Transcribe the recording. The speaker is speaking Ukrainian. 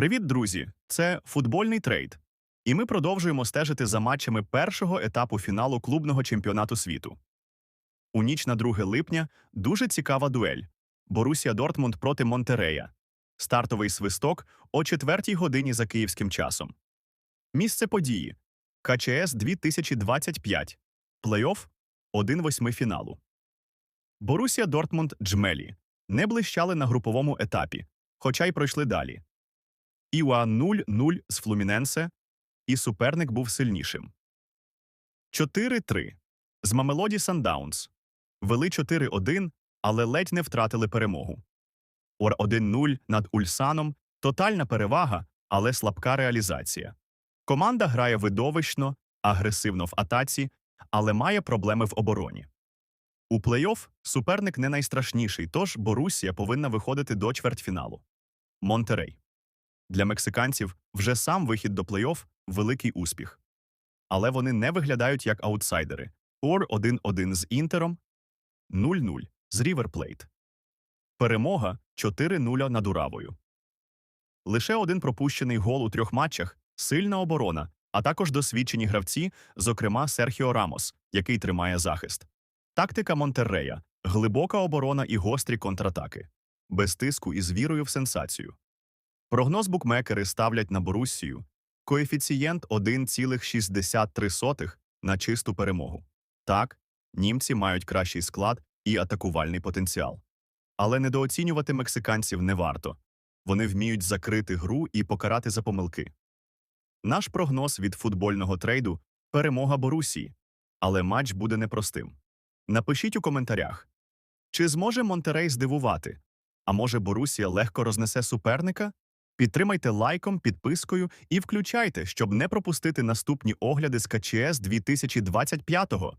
Привіт, друзі! Це футбольний трейд. І ми продовжуємо стежити за матчами першого етапу фіналу клубного чемпіонату світу. У ніч на 2 липня дуже цікава дуель Борусія Дортмунд проти Монтерея. Стартовий свисток о 4 годині за київським часом. Місце події КЧС 2025. Плей-офф 1-8 фіналу. Борусія Дортмунд Джмелі не блищали на груповому етапі, хоча й пройшли далі. Іуа 0-0 з Флуміненсе, і суперник був сильнішим. 4-3. З Мамелоді Сандаунс. Вели 4-1, але ледь не втратили перемогу. Ор 1-0 над Ульсаном тотальна перевага, але слабка реалізація. Команда грає видовищно, агресивно в атаці, але має проблеми в обороні. У плей-офф суперник не найстрашніший, тож Борусія повинна виходити до чвертьфіналу. Монтерей. Для мексиканців вже сам вихід до плей-офф – великий успіх. Але вони не виглядають як аутсайдери. Ор 1-1 з Інтером, 0-0 з Ріверплейт. Перемога 4-0 над Уравою. Лише один пропущений гол у трьох матчах, сильна оборона, а також досвідчені гравці, зокрема Серхіо Рамос, який тримає захист. Тактика Монтеррея – глибока оборона і гострі контратаки. Без тиску і з вірою в сенсацію. Прогноз букмекери ставлять на Боруссію коефіцієнт 1,63 на чисту перемогу. Так, німці мають кращий склад і атакувальний потенціал. Але недооцінювати мексиканців не варто. Вони вміють закрити гру і покарати за помилки. Наш прогноз від футбольного трейду перемога Борусії, але матч буде непростим. Напишіть у коментарях, чи зможе Монтерей здивувати, а може Борусія легко рознесе суперника? Підтримайте лайком, підпискою і включайте, щоб не пропустити наступні огляди з КЧС 2025-го.